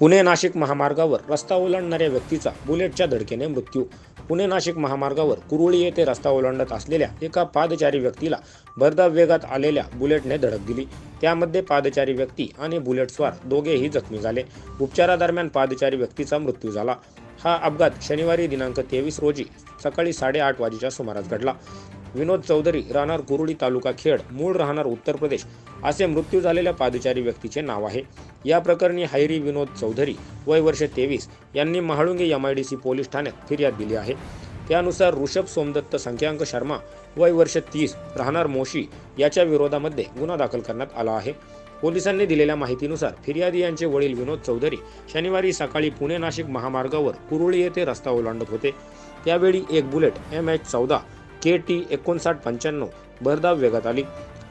पुणे नाशिक महामार्गावर रस्ता ओलांडणाऱ्या व्यक्तीचा बुलेटच्या धडकेने मृत्यू. पुणे नाशिक महामार्गावर कुरुळी येथे रस्ता ओलांडत असलेल्या एका पादचारी व्यक्तीला भरधाव वेगात आलेल्या बुलेटने धडक दिली. त्यामध्ये पादचारी व्यक्ती आणि बुलेटस्वार दोघेही जखमी झाले. उपचारादरम्यान पादचारी व्यक्तीचा मृत्यू झाला. हा अपघात शनिवारी दिनांक तेवीस रोजी सकाळी साडेआठ वाजेच्या सुमारास घडला. विनोद चौधरी राहणार कुरुडी तालुका खेड मूळ राहणार उत्तर प्रदेश असे मृत्यू झालेल्या पादचारी व्यक्तीचे नाव आहे. या प्रकरणी हायरी विनोद चौधरी वय वर्ष तेवीस यांनी Mahalunge M I D C police ठाण्यात फिर्याद दिली आहे. त्यानुसार ऋषभ सोमदत्त संख्यांक शर्मा वय वर्ष तीस राहणार मोशी याच्या विरोधामध्ये गुन्हा दाखल करण्यात आला आहे. पोलिसांनी दिलेल्या माहितीनुसार फिर्यादी यांचे वडील विनोद चौधरी शनिवारी सकाळी पुणे नाशिक महामार्गावर कुरुळी येथे रस्ता ओलांडत होते. त्यावेळी एक बुलेट एम एच चौदा के टी एकोणसाठ पंच्याण्णव भरधाव वेगात आली.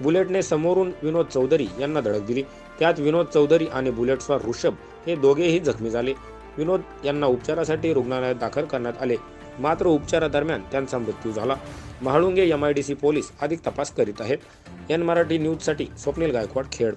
बुलेटने समोरून विनोद चौधरी यांना धडक दिली. त्यात विनोद चौधरी आणि बुलेटस्वार ऋषभ हे दोघेही जखमी झाले. विनोद यांना उपचारासाठी रुग्णालयात दाखल करण्यात आले. मात्र उपचारादरम्यान त्यांचा मृत्यू झाला. Mahalunge M I D C police अधिक तपास करीत आहेत. एन मराठी न्यूजसाठी स्वप्नील गायकवाड खेड.